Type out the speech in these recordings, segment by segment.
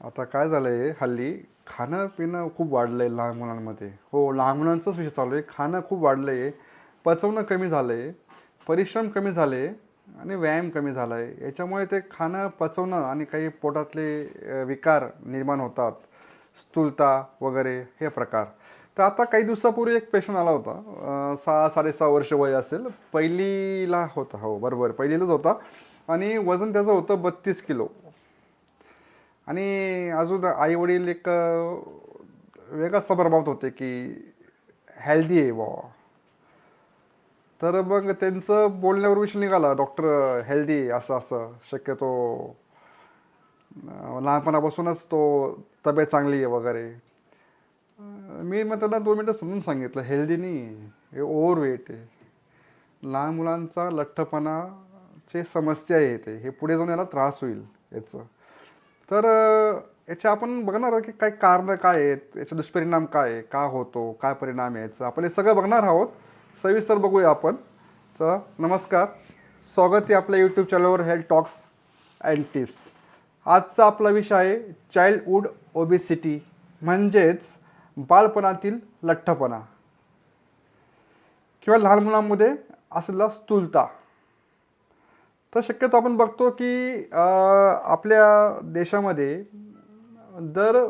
आता काय झालं आहे हल्ली खाणं पिणं खूप वाढलं आहे लहान मुलांमध्ये. हो लहान मुलांचाच विषय चालू आहे. खाणं खूप वाढलं आहे पचवणं कमी झालं आहे परिश्रम कमी झाले आणि व्यायाम कमी झाला आहे याच्यामुळे ते खाणं पचवणं आणि काही पोटातले विकार निर्माण होतात. स्थूलता वगैरे हे प्रकार. तर आता काही दिवसापूर्वी एक पेशंट आला होता. सहा साडेसहा वर्ष वय असेल. पहिलीला होता. हो बरोबर. पहिलीलाच होता. आणि वजन त्याचं होतं बत्तीस किलो. आणि अजून आई वडील एक वेगळाच प्रभावित होते की हेल्दी आहे बाबा तर मग त्यांचं बोलण्यावर विषय निघाला डॉक्टर हेल्दी असं असं. शक्यतो लहानपणापासूनच तो तब्येत चांगली आहे वगैरे. मी मग त्यांना दोन मिनटं समजून सांगितलं हेल्दी नाही हे ओव्हरवेट आहे. लहान मुलांचा लठ्ठपणाचे समस्या आहे ते हे पुढे जाऊन याला त्रास होईल याचं. तर याचे आपण बघणार आहोत की काय कारणं काय आहेत याचे दुष्परिणाम काय आहे का होतो काय परिणाम आहे याचा. आपण हे सगळं बघणार आहोत. सविस्तर बघूया आपण. चला नमस्कार. स्वागत आहे आपल्या यूट्यूब चॅनलवर हेल्थ टॉक्स अँड टिप्स आजचा आपला विषय आहे चाइल्डहूड ओबेसिटी म्हणजेच बालपणातील लठ्ठपणा. किंवा लहान मुलांमध्ये असलेला स्थूलता. तर शक्यतो आपण बघतो की आपल्या देशामध्ये दर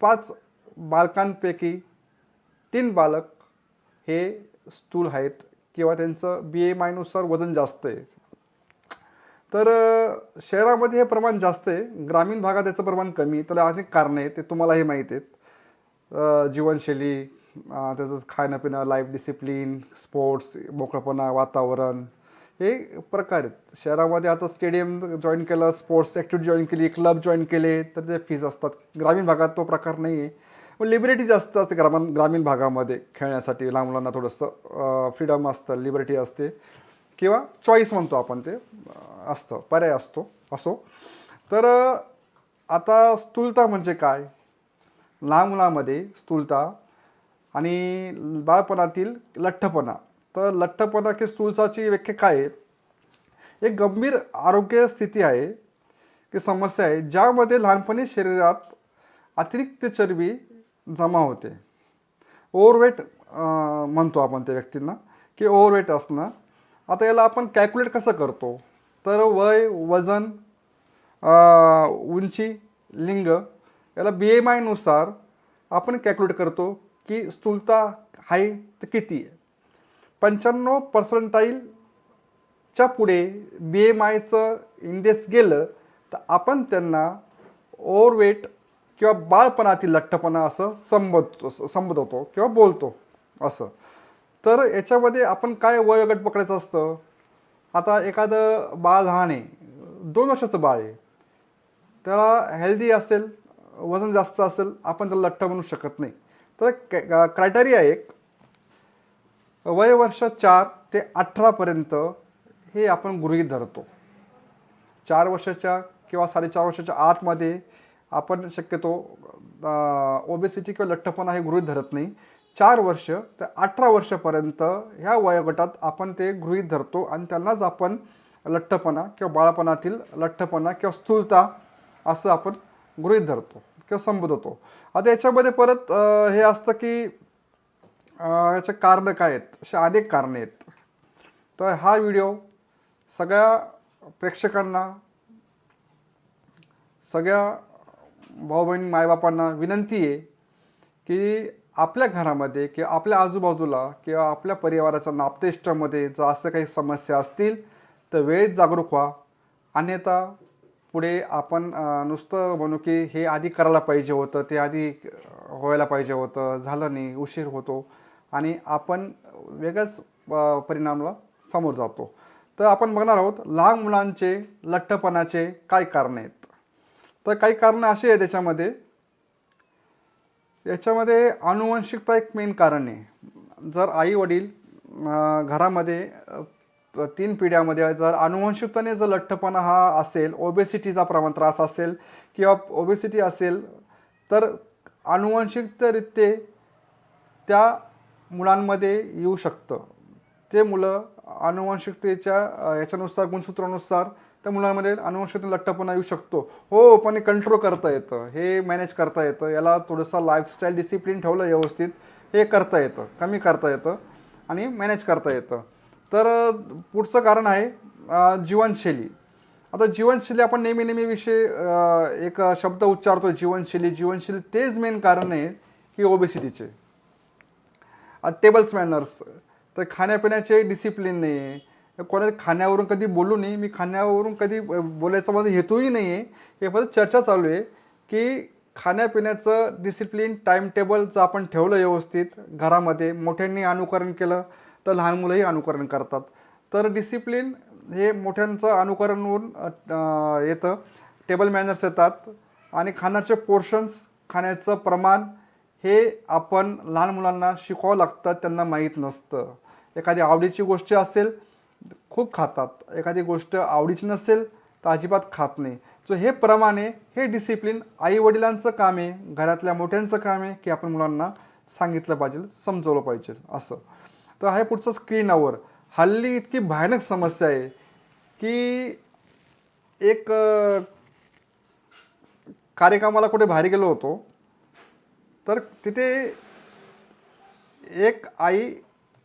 पाच बालकांपैकी तीन बालक हे स्थूल आहेत किंवा त्यांचं बी एम आयनुसार वजन जास्त आहे. तर शहरामध्ये हे प्रमाण जास्त आहे. ग्रामीण भागात याचं प्रमाण कमी आहे. त्याला अनेक कारणं आहेत. ते तुम्हाला हे माहीत आहेत. जीवनशैली त्याचं खाणं पिणं लाईफ डिसिप्लिन स्पोर्ट्स मोकळपणा वातावरण हे प्रकार आहेत. शहरामध्ये आता स्टेडियम जॉईन केलं स्पोर्ट्स ॲक्टिव्हिटी जॉईन केली क्लब जॉईन केले तर ते फीज असतात ग्रामीण भागात तो प्रकार नाही आहे मग लिबर्टी जास्त असते ग्रामीण ग्रामीण भागामध्ये खेळण्यासाठी. लहान मुलांना थोडंसं फ्रीडम असतं लिबर्टी असते. किंवा चॉईस म्हणतो आपण ते असतं पर्याय असतो असो. तर आता स्थूलता म्हणजे काय? लहान मुलामध्ये स्थूलता आणि बाळपणातील लठ्ठपणा. तर लठ्ठपणा की स्थूलताची व्याख्या काय आहे? एक गंभीर आरोग्य स्थिती आहे की समस्या आहे ज्यामध्ये लहानपणी शरीरात अतिरिक्त चरबी जमा होते. ओव्हरवेट म्हणतो आपण त्या व्यक्तींना की ओव्हरवेट असणं. आता याला आपण कॅल्क्युलेट कसं करतो? तर वय वजन उंची लिंग याला बी एम आयनुसार आपण कॅल्क्युलेट करतो की स्थूलता हाय तर किती आहे? पंच्याण्णव पर्सेंटाईलच्या पुढे बी एम आयचं इंडेक्स गेलं तर आपण त्यांना ओव्हरवेट किंवा बाळपणातील लठ्ठपणा असं संबोधतो संबोधवतो किंवा बोलतो असं. तर याच्यामध्ये आपण काय वयोगट पकडायचं असतं? आता एखादं बाळ लहान आहे दोन वर्षाचं बाळ आहे त्याला हेल्दी असेल वजन जास्त असेल आपण त्याला लठ्ठ म्हणू शकत नाही. तर क्रायटेरिया एक वय वर्ष चार ते अठरापर्यंत हे आपण गृहीत धरतो. चार वर्षाच्या किंवा साडेचार वर्षाच्या आतमध्ये आपण शक्यतो ओबेसिटी किंवा लठ्ठपणा हे गृहीत धरत नाही. चार वर्ष ते अठरा वर्षापर्यंत ह्या वयोगटात आपण ते गृहीत धरतो आणि त्यांनाच आपण लठ्ठपणा किंवा बाळपणातील लठ्ठपणा किंवा स्थूलता असं आपण गृहीत धरतो किंवा संबोधतो. आता याच्यामध्ये परत हे असतं की याचे कारणं काय आहेत? असे अनेक कारणं आहेत. तर हा व्हिडिओ सगळ्या प्रेक्षकांना सगळ्या भाऊ बहीण मायबापांना विनंती आहे की आपल्या घरामध्ये किंवा आपल्या आजूबाजूला किंवा आपल्या परिवाराच्या नापतेष्टामध्ये जर असं काही समस्या असतील तर वेळेत जागरूक व्हा. अन्यथा पुढे आपण नुसतं म्हणू की हे आधी करायला पाहिजे होतं ते आधी व्हायला पाहिजे होतं झालं नाही उशीर होतो. आणि आपण वेगळ्याच परिणामाला समोर जातो. तर आपण बघणार आहोत लहान मुलांचे लठ्ठपणाचे काय कारणं आहेत? तर काही कारणं अशी आहे त्याच्यामध्ये याच्यामध्ये अनुवंशिकता एक मेन कारण आहे. जर आई वडील घरामध्ये तीन पिढ्यामध्ये जर अनुवंशिकताने जर लठ्ठपणा हा असेल ओबेसिटीचा प्रमाण त्रास असेल किंवा ओबेसिटी असेल तर अनुवंशिकरित्या त्या मुलांमध्ये येऊ शकतं. ते मुलं अनुवंशिकतेच्या याच्यानुसार गुणसूत्रानुसार त्या मुलांमध्ये अनुवंशिक लठ्ठपणा येऊ शकतो. हो पण कंट्रोल करता येतं. हे मॅनेज करता येतं. याला थोडंसं लाईफस्टाईल डिसिप्लिन ठेवलं व्यवस्थित हे करता येतं. कमी करता येतं आणि मॅनेज करता येतं. तर पुढचं कारण आहे जीवनशैली. आता जीवनशैली आपण नेहमी नेहमी विषय एक शब्द उच्चारतो जीवनशैली. जीवनशैली तेच मेन कारण आहे की ओबेसिटीचे टेबल्स मॅनर्स तर खाण्यापिण्याचे डिसिप्लिन नाही आहे कोणा खाण्यावरून कधी बोलू नाही मी खाण्यावरून कधी बोलायचा माझा हेतूही नाही आहे हे फक्त चर्चा चालू आहे की खाण्यापिण्याचं डिसिप्लिन टाईम टेबल जर आपण ठेवलं व्यवस्थित घरामध्ये मोठ्यांनी अनुकरण केलं तर लहान मुलंही अनुकरण करतात. तर डिसिप्लिन हे मोठ्यांचं अनुकरणवरून येतं. टेबल मॅनर्स येतात. आणि खाण्याचे पोर्शन्स खाण्याचं प्रमाण हे आपण लहान मुलांना शिकवावं लागतं त्यांना माहीत नसतं. एखादी आवडीची गोष्ट असेल खूप खातात. एखादी गोष्ट आवडीची नसेल तर अजिबात खात नाही. सो हे प्रमाणे हे डिसिप्लिन आईवडिलांचं काम आहे घरातल्या मोठ्यांचं काम आहे की आपण मुलांना सांगितलं पाहिजे समजवलं पाहिजे असं. तर आहे पुढचं स्क्रीनवर हल्ली इतकी भयानक समस्या आहे की एक कार्यक्रमाला कुठे बाहेर गेलो होतो तर तिथे एक आई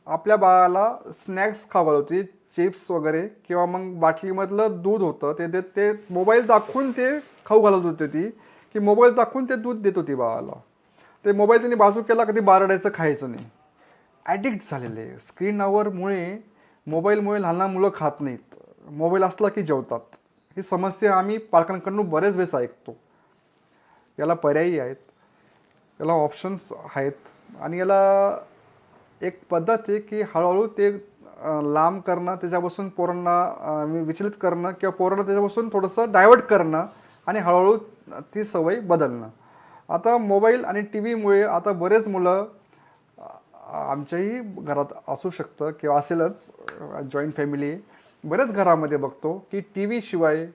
आपल्या बाळाला स्नॅक्स खाऊ होती चिप्स वगैरे किंवा मग बाटलीमधलं दूध होतं ते देत ते मोबाईल दाखवून ते खाऊ घालत होते ती की मोबाईल दाखवून ते दूध देत होती बाळाला. ते मोबाईल त्यांनी बाजू केला कधी बारडायचं खायचं नाही. ॲडिक्ट झालेले. स्क्रीन आवरमुळे मोबाईलमुळे लहान लहान मुलं खात नाहीत. मोबाईल असला की जेवतात. ही समस्या आम्ही पालकांकडून बरेच वेळेस ऐकतो. याला पर्यायी आहेत. याला ऑप्शन्स आहेत. आणि याला एक पद्धत आहे की हळूहळू ते लांब करणं त्याच्यापासून पोरांना विचलित करणं किंवा पोरांना त्याच्यापासून थोडंसं डायवर्ट करणं आणि हळूहळू ती सवय बदलणं. आता मोबाईल आणि टी व्हीमुळे आता बरेच मुलं आमच्याही घरात असू शकतं किंवा असेलच जॉईंट फॅमिली बरेच घरामध्ये बघतो की टी व्हीशिवाय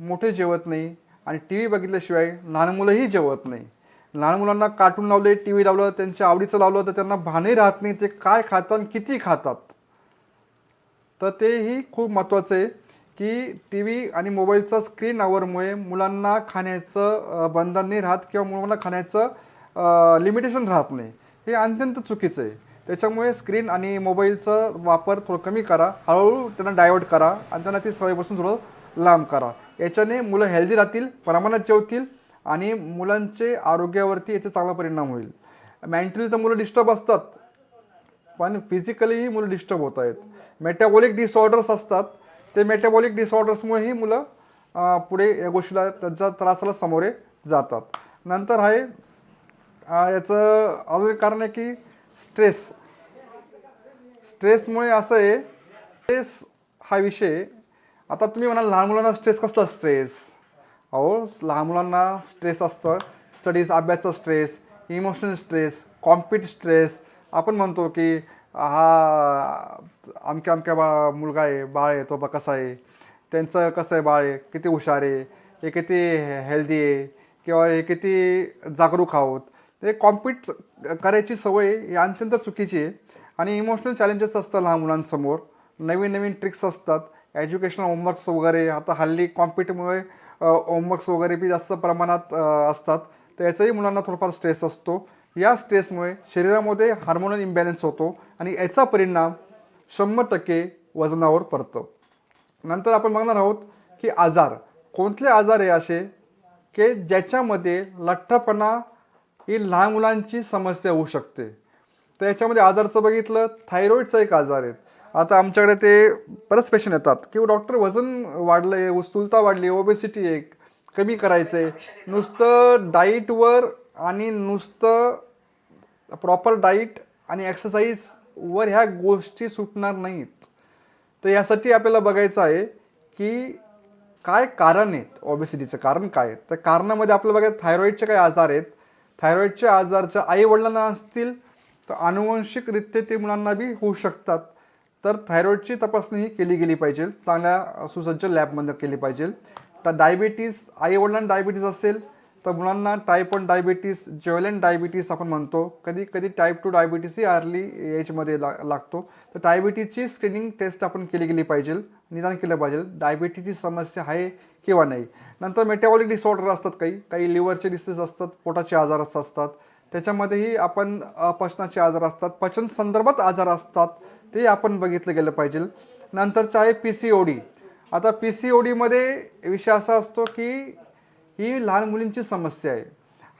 मोठे जेवत नाही आणि टी व्ही बघितल्याशिवाय लहान मुलंही जेवत नाही. लहान मुलांना कार्टून लावले टी व्ही लावलं त्यांच्या आवडीचं लावलं तर त्यांना भानही राहत नाही. ते काय खातात आणि किती खातात? तर तेही खूप महत्त्वाचं आहे की टी व्ही आणि मोबाईलचा स्क्रीन आवरमुळे मुलांना खाण्याचं बंधन नाही राहत किंवा मुलांना खाण्याचं लिमिटेशन राहत नाही. हे अत्यंत चुकीचं आहे. त्याच्यामुळे स्क्रीन आणि मोबाईलचा वापर थोडं कमी करा. हळूहळू त्यांना डायवर्ट करा आणि त्यांना ती सवयपासून थोडं लांब करा. याच्याने मुलं हेल्दी राहतील प्रमाणात जेवतील आणि मुलांचे आरोग्यावरती याचा चांगला परिणाम होईल. मेंटली तर मुलं डिस्टर्ब असतात पण फिजिकलीही मुलं डिस्टर्ब होत आहेत. मेटाबॉलिक डिसऑर्डर्स असतात. ते मेटाबॉलिक डिसऑर्डर्समुळेही मुलं पुढे या गोष्टीला त्यांच्या त्रासाला सामोरे जातात. नंतर आहे याचं अजून एक कारण आहे की स्ट्रेस स्ट्रेसमुळे असं आहे स्ट्रेस हा विषय आता तुम्ही म्हणाल लहान मुलांना स्ट्रेस कसला स्ट्रेस अहो लहान मुलांना स्ट्रेस असतं. Studies अभ्यासचा stress emotional stress compete stress आपण म्हणतो की हा अमक्या अमक्या बा मुलगा आहे बाळ आहे तो बा कसा आहे? त्यांचं कसं आहे बाळ आहे? किती हुशार आहे? हे किती हेल्दी आहे? किंवा हे किती जागरूक आहोत? ते कॉम्पिट करायची सवय ही अत्यंत चुकीची आहे. आणि इमोशनल चॅलेंजेस असतात लहान मुलांसमोर. नवीन नवीन ट्रिक्स असतात. एज्युकेशनल होमवर्क्स वगैरे आता हल्ली कॉम्पिटमुळे होमवर्क्स वगैरे बी जास्त प्रमाणात असतात. तर याचाही मुलांना थोडाफार स्ट्रेस असतो. या स्ट्रेसमुळे शरीरामध्ये हार्मोनल इम्बॅलन्स होतो आणि याचा परिणाम शंभर टक्के वजनावर पडतो. नंतर आपण बघणार आहोत की आजार. कोणते आजार हे असे की ज्याच्यामध्ये लठ्ठपणा ही लहान मुलांची समस्या होऊ शकते? तर याच्यामध्ये आजारचं बघितलं थायरॉईडचा एक आजार आहे. आता आमच्याकडे ते बरेच पेशंट येतात. किंवा डॉक्टर वजन वाढलं आहे उस्तुलता वाढली ओबेसिटी आहे कमी करायचं आहे नुसतं डाईटवर आणि नुसतं प्रॉपर डाईट आणि एक्सरसाइजवर ह्या गोष्टी सुटणार नाहीत. तर यासाठी आपल्याला बघायचं आहे की काय कारण आहेत ओबेसिटीचं कारण काय आहे तर कारणामध्ये आपल्याला बघायचं थायरॉईडचे काही आजार आहेत. थायरॉईडचे आजारच्या आई वडिलांना असतील तर अनुवंशिकरित्या ते मुलांना बी होऊ शकतात. तर थायरॉईडची तपासणी ही केली गेली पाहिजे. चांगल्या सुसज्ज लॅबमध्ये केली पाहिजे. तर डायबिटीज आई वडिलांना डायबिटीज असेल तर मुलांना टाईप वन डायबिटीस ज्वेलन डायबिटीस आपण म्हणतो. कधी कधी टाईप टू डायबिटीसही अर्ली एजमध्ये ला लागतो. तर डायबिटीजची स्क्रीनिंग टेस्ट आपण केली गेली पाहिजे. निदान केलं पाहिजे. डायबिटीजची समस्या आहे किंवा नाही. नंतर मेटाबॉलिक डिसऑर्डर असतात काही. काही लिव्हरचे डिसीज असतात पोटाचे आजार असतात. त्याच्यामध्येही आपण पचनाचे आजार असतात. पचन संदर्भात आजार असतात. ते आपण बघितलं गेलं पाहिजे. नंतरचं आहे पी सी ओ डी. आता पी सी ओ डीमध्ये विषय असा असतो की ही लहान मुलींची समस्या आहे.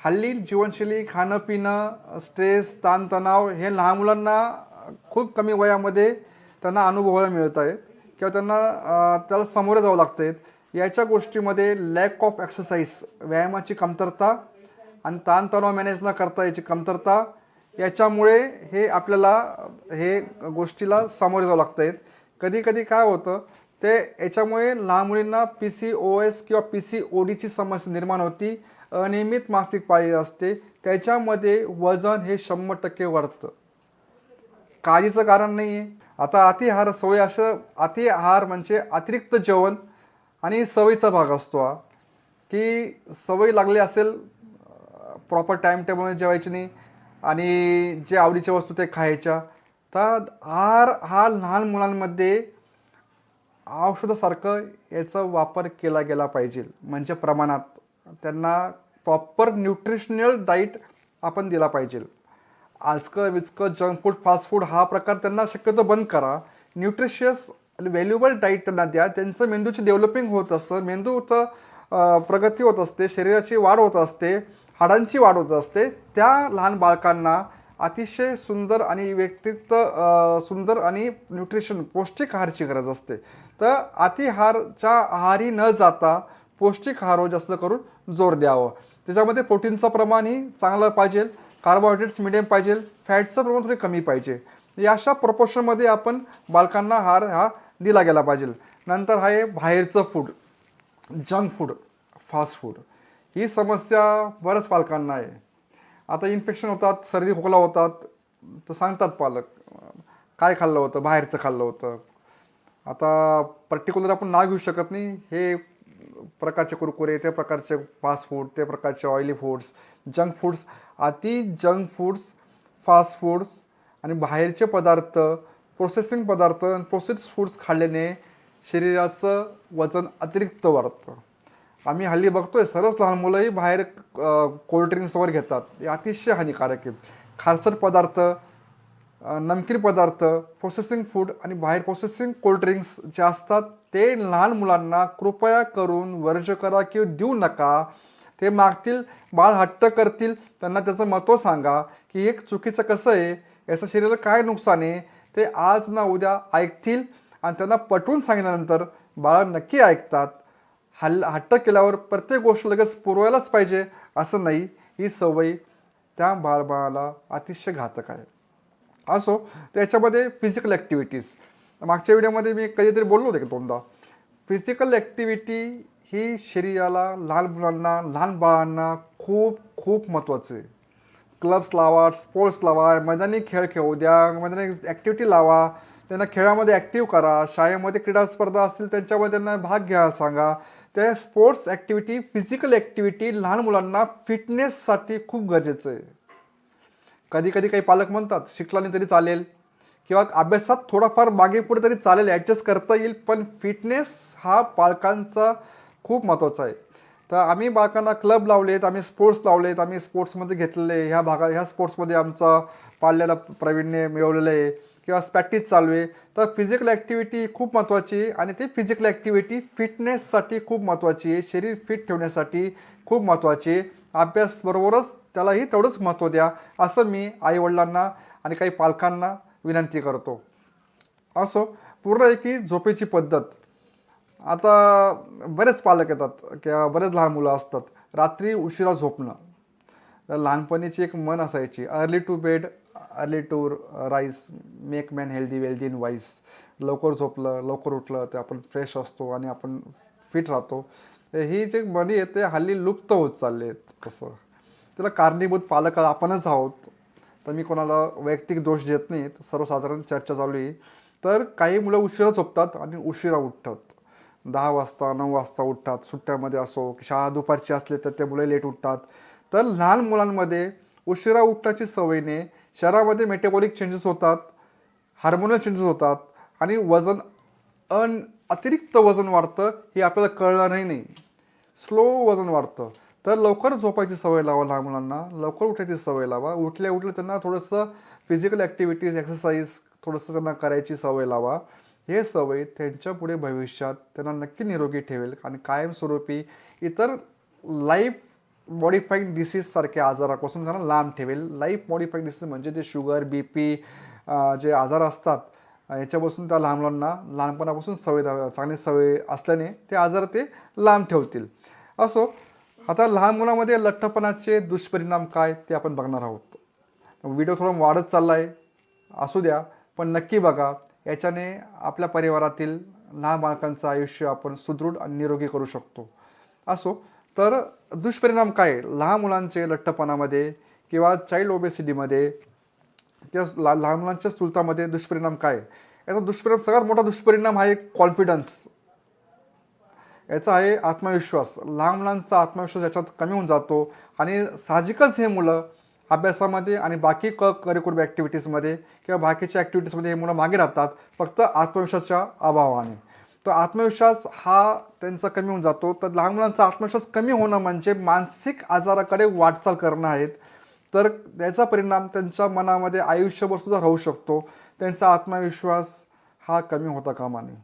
हल्ली जीवनशैली खाणं पिणं स्ट्रेस ताणतणाव हे लहान मुलांना खूप कमी वयामध्ये त्यांना अनुभवायला मिळत आहे किंवा त्यांना त्याला सामोरे जावं लागतं आहेत. याच्या गोष्टीमध्ये लॅक ऑफ एक्सरसाइज व्यायामाची कमतरता आणि ताणतणाव मॅनेज न करता याची कमतरता याच्यामुळे हे आपल्याला हे गोष्टीला सामोरे जावं लागतं आहे कधी कधी काय होतं ते याच्यामुळे लहान मुलींना पी सी ओ एस किंवा पी सी ओ डीची समस्या निर्माण होती. अनियमित मासिक पाळी असते. त्याच्यामध्ये वजन हे शंभर टक्के वाढतं. काळजीचं कारण नाही आहे आता अतिहार सवय असं अतिहार म्हणजे अतिरिक्त जेवण आणि सवयीचा भाग असतो हा. की सवय लागली असेल प्रॉपर टाईम टेबलमध्ये जेवायची नाही. आणि जे आवडीच्या वस्तू ते खायच्या. तर आहार हा लहान मुलांमध्ये औषधासारखं याचा वापर केला गेला पाहिजे. म्हणजे प्रमाणात त्यांना प्रॉपर न्यूट्रिशनल डाईट आपण दिला पाहिजे. आजकं विचकं जंक फूड फास्ट फूड हा प्रकार त्यांना शक्यतो बंद करा. न्यूट्रिशियस आणि व्हॅल्युबल डाईट त्यांना द्या. त्यांचं मेंदूची डेव्हलपिंग होत असतं. मेंदूचं प्रगती होत असते. शरीराची वाढ होत असते. हाडांची वाढ होत असते. त्या लहान बालकांना अतिशय सुंदर आणि व्यक्तित्व सुंदर आणि न्यूट्रिशन पौष्टिक आहारची गरज असते. तर अतिहारच्या आहारी न जाता पौष्टिक आहार जास्त करून जोर द्यावं. त्याच्यामध्ये प्रोटीनचं प्रमाणही चांगलं पाहिजे. कार्बोहायड्रेट्स मिडियम पाहिजे. फॅटचं प्रमाण थोडे कमी पाहिजे. या अशा प्रपोर्शनमध्ये आपण बालकांना आहार हा दिला गेला पाहिजे. नंतर आहे बाहेरचं food junk food fast food ही समस्या बऱ्याच पालकांना आहे. आता इन्फेक्शन होतात सर्दी खोकला होतात तर सांगतात पालक काय खाल्लं होतं बाहेरचं खाल्लं होतं. आता पर्टिक्युलर आपण नाव घेऊ शकत नाही. हे प्रकारचे कुरकुरे त्या प्रकारचे फास्ट फूड त्या प्रकारचे ऑइली फूड्स जंक फूड्स अति जंक फूड्स फास्ट फूड्स आणि बाहेरचे पदार्थ प्रोसेसिंग पदार्थ आणि प्रोसेस फूड्स खाल्ल्याने शरीराचं वजन अतिरिक्त वाढतं. आम्ही हल्ली बघतोय सर्वच लहान मुलंही बाहेर कोल्ड्रिंक्स वगैरे घेतात. हे अतिशय हानिकारक आहे. खारसट पदार्थ नमकीन पदार्थ प्रोसेसिंग फूड आणि बाहेर प्रोसेसिंग कोल्ड्रिंक्स जे असतात ते लहान मुलांना कृपया करून वर्ज करा किंवा देऊ नका. ते मागतील बाळ हट्ट करतील त्यांना त्याचं महत्त्व सांगा की हे चुकीचं कसं आहे? याचं शरीराला काय नुकसान आहे? ते आज ना उद्या ऐकतील आणि त्यांना पटवून सांगितल्यानंतर बाळं नक्की ऐकतात. हल्ल हट्ट केल्यावर प्रत्येक गोष्ट लगेच पुरवायलाच पाहिजे असं नाही. ही सवय त्या बाळबाळाला अतिशय घातक आहे. असो त्याच्यामध्ये फिजिकल ॲक्टिव्हिटीज मागच्या व्हिडिओमध्ये मी कधीतरी बोललो होते की दोनदा फिजिकल ॲक्टिव्हिटी ही शरीराला लहान मुलांना लहान बाळांना खूप खूप महत्त्वाचं आहे. क्लब्स लावा स्पोर्ट्स लावा मैदानी खेळ खेळू द्या मैदानी ॲक्टिव्हिटी लावा. त्यांना खेळामध्ये ॲक्टिव्ह करा. शाळेमध्ये क्रीडा स्पर्धा असतील त्यांच्यामध्ये त्यांना भाग घ्यायला सांगा. त्या स्पोर्ट्स ॲक्टिव्हिटी फिजिकल ॲक्टिव्हिटी लहान मुलांना फिटनेससाठी खूप गरजेचं आहे. कधी कधी काही पालक म्हणतात शिकला नाही तरी चालेल. किंवा अभ्यासात थोडाफार मागे पुढे तरी चालेल ॲडजस्ट करता येईल. पण फिटनेस हा पालकांचा खूप महत्त्वाचा आहे. तर आम्ही बालकांना क्लब लावलेत आम्ही स्पोर्ट्स लावलेत आम्ही स्पोर्ट्समध्ये घेतलेले ह्या भागा ह्या स्पोर्ट्समध्ये आमचा पाल्याला प्रवीणने मिळवलेलं आहे. किंवा स्पॅटीज चालू आहे तर फिजिकल ॲक्टिव्हिटी खूप महत्त्वाची आहे आणि ती फिजिकल ॲक्टिव्हिटी फिटनेससाठी खूप महत्त्वाची आहे. शरीर फिट ठेवण्यासाठी खूप महत्त्वाची आहे. अभ्यासबरोबरच त्यालाही तेवढंच महत्त्व द्या असं मी आईवडिलांना आणि काही पालकांना विनंती करतो. असो पूर्ण आहे की झोपेची पद्धत. आता बरेच पालक येतात किंवा बरेच लहान मुलं असतात रात्री उशिरा झोपणं. लहानपणीची एक मन असायची early to bed early to rise make man healthy wealthy in wise लवकर झोपलं लवकर उठलं ते आपण फ्रेश असतो आणि आपण फिट राहतो. ही जे म्हणी आहे ते हल्ली लुप्त होत चालले आहेत तसं. त्याला कारणीभूत पालक आपणच आहोत. तर मी कोणाला वैयक्तिक दोष देत नाही सर्वसाधारण चर्चा चालू आहे. तर काही मुलं उशिरा झोपतात आणि उशिरा उठतात. दहा वाजता नऊ वाजता उठतात सुट्ट्यामध्ये असो शाळा दुपारची असले तर ते मुलं लेट उठतात. तर लहान मुलांमध्ये उशिरा उठण्याची सवयीने शरीरामध्ये मेटाबॉलिक चेंजेस होतात हार्मोनल चेंजेस होतात आणि वजन अन अतिरिक्त वजन वाढतं हे आपल्याला कळणारही नाही. स्लो वजन वाढतं. तर लवकर झोपायची सवय लावा लहान मुलांना. लवकर उठायची सवय लावा. उठल्या उठल्या त्यांना थोडंसं फिजिकल ॲक्टिव्हिटीज एक्सरसाइज थोडंसं त्यांना करायची सवय लावा. हे सवय त्यांच्या पुढे भविष्यात त्यांना नक्की निरोगी ठेवेल. आणि कायमस्वरूपी इतर लाईफ मॉडिफाईंग डिसीजसारख्या आजारापासून त्यांना लांब ठेवेल. लाईफ मॉडिफाईंग डिसीज म्हणजे जे शुगर बी पी जे आजार असतात याच्यापासून त्या लहान मुलांना लहानपणापासून सवय चांगली सवय असल्याने ते आजार ते लांब ठेवतील. असो आता लहान मुलामध्ये लठ्ठपणाचे दुष्परिणाम काय ते आपण बघणार आहोत. व्हिडिओ थोडा वाढत चालला आहे असू द्या पण नक्की बघा. याच्याने आपल्या परिवारातील लहान बालकांचं आयुष्य आपण सुदृढ आणि निरोगी करू शकतो. असो तर दुष्परिणाम काय? लहान मुलांचे लठ्ठपणामध्ये किंवा चाइल्ड ओबेसिटीमध्ये किंवा ला लहान मुलांच्या स्थूलतामध्ये दुष्परिणाम काय? आहे? याचा दुष्परिणाम सगळ्यात मोठा दुष्परिणाम आहे कॉन्फिडन्स याचा आहे आत्मविश्वास. लहान मुलांचा आत्मविश्वास याच्यात कमी होऊन जातो आणि साहजिकच हे मुलं अभ्यासामध्ये आणि बाकी क करिक्युलम ॲक्टिव्हिटीजमध्ये किंवा बाकीच्या ॲक्टिव्हिटीजमध्ये हे मुलं मागे राहतात फक्त आत्मविश्वासाच्या अभावाने. तर आत्मविश्वास हा त्यांचा कमी होऊन जातो. तर लहान मुलांचा आत्मविश्वास कमी होणं म्हणजे मानसिक आजाराकडे वाटचाल करणं आहेत. तर त्याचा परिणाम त्यांच्या मनामध्ये आयुष्यभर सुद्धा राहू शकतो. त्यांचा आत्मविश्वास हा कमी होता कामा नये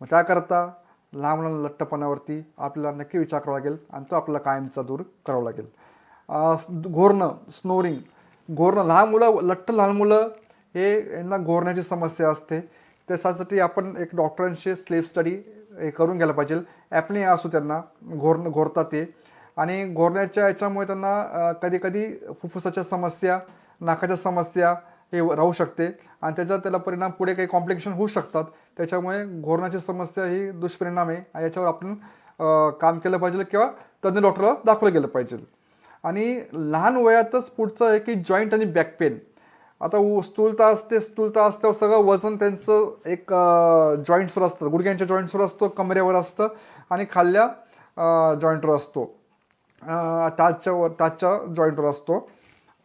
मग त्याकरता लहान मुलांना लठ्ठपणावरती आपल्याला नक्की विचार करावा लागेल आणि तो आपल्याला कायमचा दूर करावा लागेल. घोरणं स्नोरिंग घोरणं लहान मुलं लठ्ठ लहान मुलं हे यांना घोरण्याची समस्या असते. त्याच्यासाठी आपण एक डॉक्टरांशी स्लीप स्टडी हे करून घ्यायला पाहिजे. ॲपने असू त्यांना घोर घोरतात ते. आणि घोरण्याच्या याच्यामुळे त्यांना कधी कधी फुफ्फुसाच्या समस्या नाकाच्या समस्या हे राहू शकते. आणि त्याचा त्याला परिणाम पुढे काही कॉम्प्लिकेशन होऊ शकतात. त्याच्यामुळे घोरण्याची समस्या ही दुष्परिणाम आहे. आणि याच्यावर आपण काम केलं पाहिजे किंवा तज्ज्ञ डॉक्टरला दाखवलं गेलं पाहिजे. आणि लहान वयातच पुढचं आहे की जॉईंट आणि बॅक पेन आता उ- स्थूलता असते स्थूलता असते सगळं वजन त्यांचं एक जॉईंट्सवर असतं. गुडघ्यांच्या जॉईंट्सवर असतो कमरेवर असतं आणि खाल्ल्या जॉईंटवर असतो. टाचच्यावर टाचच्या टाचच्या जॉईंटवर असतो.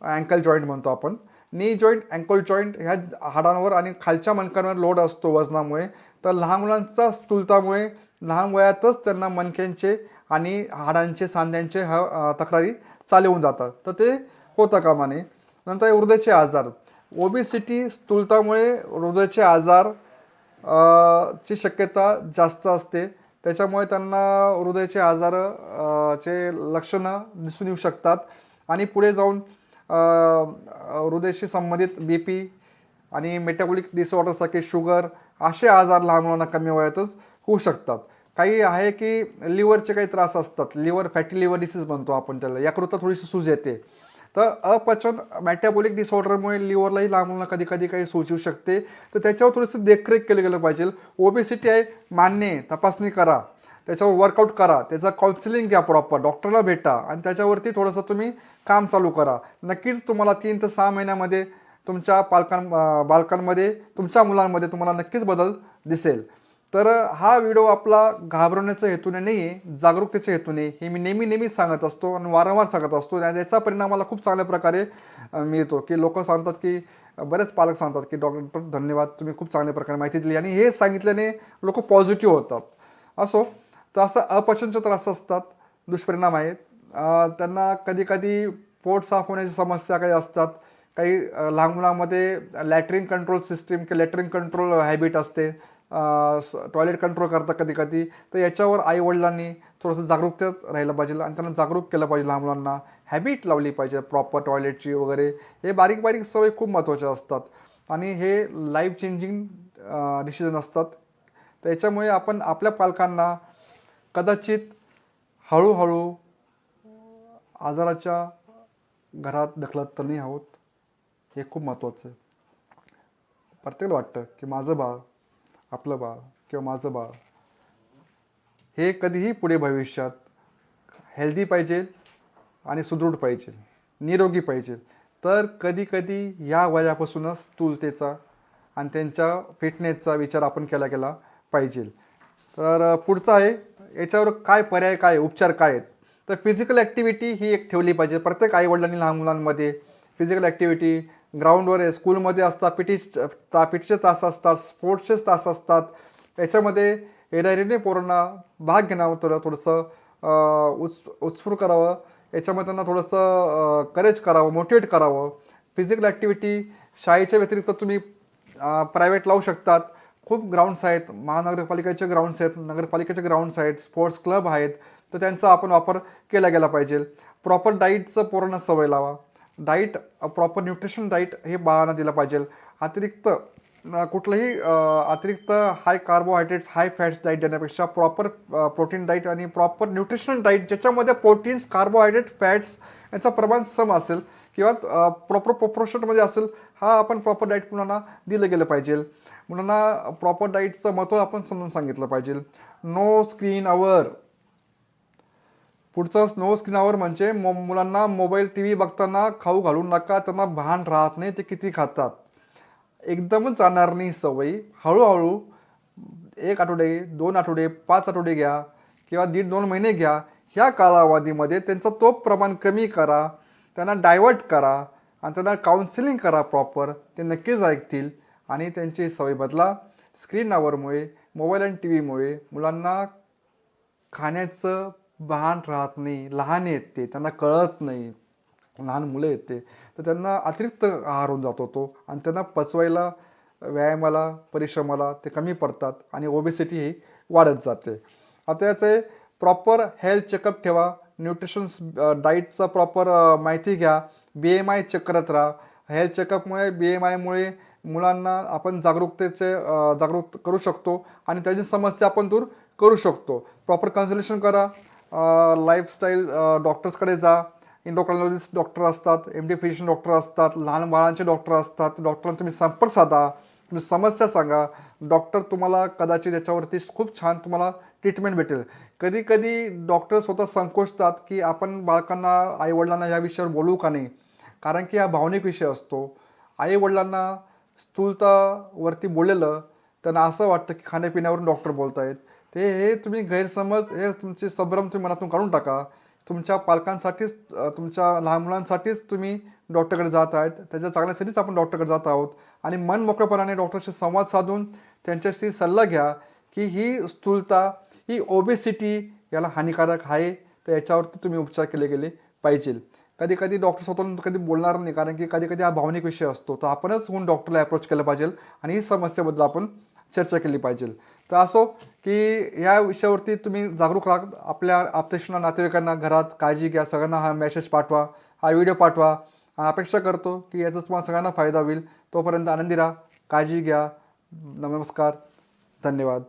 अँकल जॉईंट म्हणतो आपण. नी जॉईंट अँकल जॉईंट ह्या हाडांवर आणि खालच्या मणक्यांवर लोड असतो वजनामुळे. तर लहान मुलांचा स्थूलतामुळे लहान वयातच त्यांना मणक्यांचे आणि हाडांचे सांध्यांचे ह तक्रारी चालवून जातात. तर ते होतं कामाने. नंतर हृदयाचे आजार. ओबेसिटी स्थूलतामुळे हृदयाचे आजार ची शक्यता जास्त असते. त्याच्यामुळे त्यांना हृदयाचे आजार चे लक्षणं दिसून येऊ शकतात. आणि पुढे जाऊन हृदयाशी संबंधित बी पी आणि मेटाबॉलिक डिसऑर्डरसारखे शुगर असे आजार लहान मुलांना कमी वयातच होऊ शकतात. काही आहे की लिव्हरचे काही त्रास असतात. लिव्हर फॅटी लिव्हर डिसीज म्हणतो आपण त्याला. याकरता थोडीशी सूज येते. तर अपचन मॅटॅबॉलिक डिसऑर्डरमुळे लिव्हरलाही लांबून कधी कधी काही सूज शकते. तर त्याच्यावर थोडंसं देखरेख केलं गेलं पाहिजे. ओबेसिटी आहे मान्य आहे तपासणी करा. त्याच्यावर वर्कआउट करा. त्याचं काउन्सिलिंग घ्या प्रॉपर डॉक्टरला भेटा. आणि त्याच्यावरती थोडंसं तुम्ही काम चालू करा. नक्कीच तुम्हाला तीन ते सहा महिन्यामध्ये तुमच्या पालकां बालकांमध्ये तुमच्या मुलांमध्ये तुम्हाला नक्कीच बदल दिसेल. तर हा व्हिडिओ आपला घाबरवण्याच्या हेतूने नाही आहे जागरूकतेच्या हेतूने हे मी नेहमी नेहमी सांगत असतो आणि वारंवार सांगत असतो. आणि याचा परिणाम मला खूप चांगल्या प्रकारे मिळतो. की लोक सांगतात की बरेच पालक सांगतात की डॉक्टर धन्यवाद तुम्ही खूप चांगल्या प्रकारे माहिती दिली. आणि हे सांगितल्याने लोक पॉझिटिव्ह होतात. असो. तर असं अपचनचे त्रास असतात दुष्परिणाम आहेत. त्यांना कधी कधी पोट साफ होण्याची समस्या काही असतात. काही लहान मुलांमध्ये लॅटरिंग कंट्रोल सिस्टीम किंवा लॅटरिंग कंट्रोल हॅबिट असते. टॉयलेट कंट्रोल करतात कधी कधी तर याच्यावर आईवडिलांनी थोडंसं जागरूकतेत राहिलं पाहिजे आणि त्यांना जागरूक केलं पाहिजे लहान मुलांना. हॅबिट लावली पाहिजे प्रॉपर टॉयलेटची वगैरे. हे बारीक बारीक सवय खूप महत्त्वाच्या असतात. आणि हे लाईफ चेंजिंग डिसिजन असतात. तर याच्यामुळे आपण आपल्या पालकांना कदाचित हळूहळू आजाराच्या घरात ढकलत तर नाही आहोत. हे खूप महत्त्वाचं आहे. प्रत्येकाला वाटतं की माझं बाळ आपलं बाळ किंवा माझं बाळ हे कधीही पुढे भविष्यात हेल्दी पाहिजे आणि सुदृढ पाहिजे निरोगी पाहिजे. तर कधी कधी या वयापासूनच स्थूलतेचा आणि त्यांच्या फिटनेसचा विचार आपण केला गेला पाहिजे. तर पुढचं आहे याच्यावर काय पर्याय काय आहे, उपचार काय आहेत? तर फिजिकल ॲक्टिव्हिटी ही एक ठेवली पाहिजे. प्रत्येक आईवडिलांनी लहान मुलांमध्ये फिजिकल ॲक्टिव्हिटी ग्राउंडवर आहे स्कूलमध्ये असतात पी टी ता पीटीचे तास असतात स्पोर्ट्सचे तास असतात. याच्यामध्ये येणारीने पोरांना भाग घेण्यावर थोडं थोडंसं उत्स उच उत्स्फूर करावं. याच्यामध्ये त्यांना थोडंसं करेज करावं मोटिवेट करावं. फिजिकल ॲक्टिव्हिटी शाळेच्या व्यतिरिक्त तुम्ही प्रायव्हेट लावू शकतात. खूप ग्राउंड्स आहेत. महानगरपालिकेचे ग्राउंड्स आहेत नगरपालिकेचे ग्राउंड्स आहेत स्पोर्ट्स क्लब आहेत. तर त्यांचा आपण वापर केला गेला पाहिजे. प्रॉपर डाईटचं पोरांना सवय लावा. डाईट प्रॉपर न्यूट्रिशन डाईट हे बाळांना दिलं पाहिजे. अतिरिक्त कुठलंही अतिरिक्त high carbohydrates high fats diet देण्यापेक्षा प्रॉपर प्रोटीन डाईट आणि प्रॉपर न्यूट्रिशनल डाईट ज्याच्यामध्ये प्रोटीन्स कार्बोहायड्रेट फॅट्स यांचं प्रमाण सम असेल किंवा प्रॉपर प्रोपोर्शनमध्ये असेल हा आपण प्रॉपर डाईट मुलांना दिलं गेलं पाहिजे. मुलांना प्रॉपर डाईटचं महत्त्व आपण समजून सांगितलं पाहिजे. नो स्क्रीन अवर पुढचं स्नो स्क्रीनावर म्हणजे मो मुलांना मोबाईल टी व्ही बघताना खाऊ घालू नका त्यांना भान राहत नाही ते किती खातात. एकदमच जाणार नाही सवयी. हळूहळू एक आठवडे दोन आठवडे पाच आठवडे घ्या किंवा दीड दोन महिने घ्या. ह्या कालावधीमध्ये त्यांचं तो प्रमाण कमी करा त्यांना डायवर्ट करा आणि त्यांना काउन्सिलिंग करा प्रॉपर ते नक्कीच ऐकतील आणि त्यांची सवय बदला. स्क्रीन आवरमुळे मोबाईल आणि टी व्हीमुळे मुलांना खाण्याचं भान राहत नाही लहान आहेत ते त्यांना कळत नाही लहान मुलं आहेत ते तर त्यांना अतिरिक्त आहार होऊन जातो तो आणि त्यांना पचवायला व्यायामाला परिश्रमाला ते कमी पडतात आणि ओबेसिटी ही वाढत जाते. आता याचे प्रॉपर हेल्थ चेकअप ठेवा न्यूट्रिशन्स डाईटचा प्रॉपर माहिती घ्या बी एम आय चेक करत राहा. हेल्थ चेकअपमुळे बी एम आयमुळे मुलांना आपण जागरूकतेचे जागरूक करू शकतो आणि त्याची समस्या आपण दूर करू शकतो. प्रॉपर कन्सल्टेशन करा लाईफस्टाईल डॉक्टर्सकडे जा. इंडोक्रायलॉजिस्ट डॉक्टर असतात एम डी फिजिशियन डॉक्टर असतात लहान बाळांचे डॉक्टर असतात. डॉक्टरांना तुम्ही संपर्क साधा तुम्ही समस्या सांगा. डॉक्टर तुम्हाला कदाचित याच्यावरती खूप छान तुम्हाला ट्रीटमेंट भेटेल. कधी कधी डॉक्टर स्वतः संकोचतात की आपण बाळकांना आईवडिलांना या विषयावर बोलू का नाही कारण की हा भावनिक विषय असतो. आईवडिलांना स्थूलतावरती बोललेलं त्यांना असं वाटतं की खाण्यापिण्यावरून डॉक्टर बोलत आहेत ते हे तुम्ही गैरसमज हे तुमचे संभ्रम तुम्ही मनातून काढून टाका. तुमच्या पालकांसाठीच तुमच्या लहान मुलांसाठीच तुम्ही डॉक्टरकडे जात आहेत. त्याच्या चांगल्यासाठीच आपण डॉक्टरकडे जात आहोत. आणि मन मोकळेपणाने डॉक्टरशी संवाद साधून त्यांच्याशी सल्ला घ्या की ही स्थूलता ही ओबेसिटी याला हानिकारक आहे. तर याच्यावरती तुम्ही उपचार केले गेले पाहिजे. कधी कधी डॉक्टर स्वतःहून कधी बोलणार नाही. कारण की कधी कधी हा भावनिक विषय असतो. तर आपणच होऊन डॉक्टरला अप्रोच केलं पाहिजे. आणि ही समस्येबद्दल आपण चर्चा केली पाहिजे. तर असो की या विषयावरती तुम्ही जागरूक राहा. आपल्या आपतेशना नातेवाईकांना घरात काळजी घ्या. सगळ्यांना हा मेसेज पाठवा. हा व्हिडिओ पाठवा. आणि अपेक्षा करतो की याचा तुम्हाला सगळ्यांना फायदा होईल. तोपर्यंत आनंदी राहा. काळजी घ्या. नमस्कार. धन्यवाद.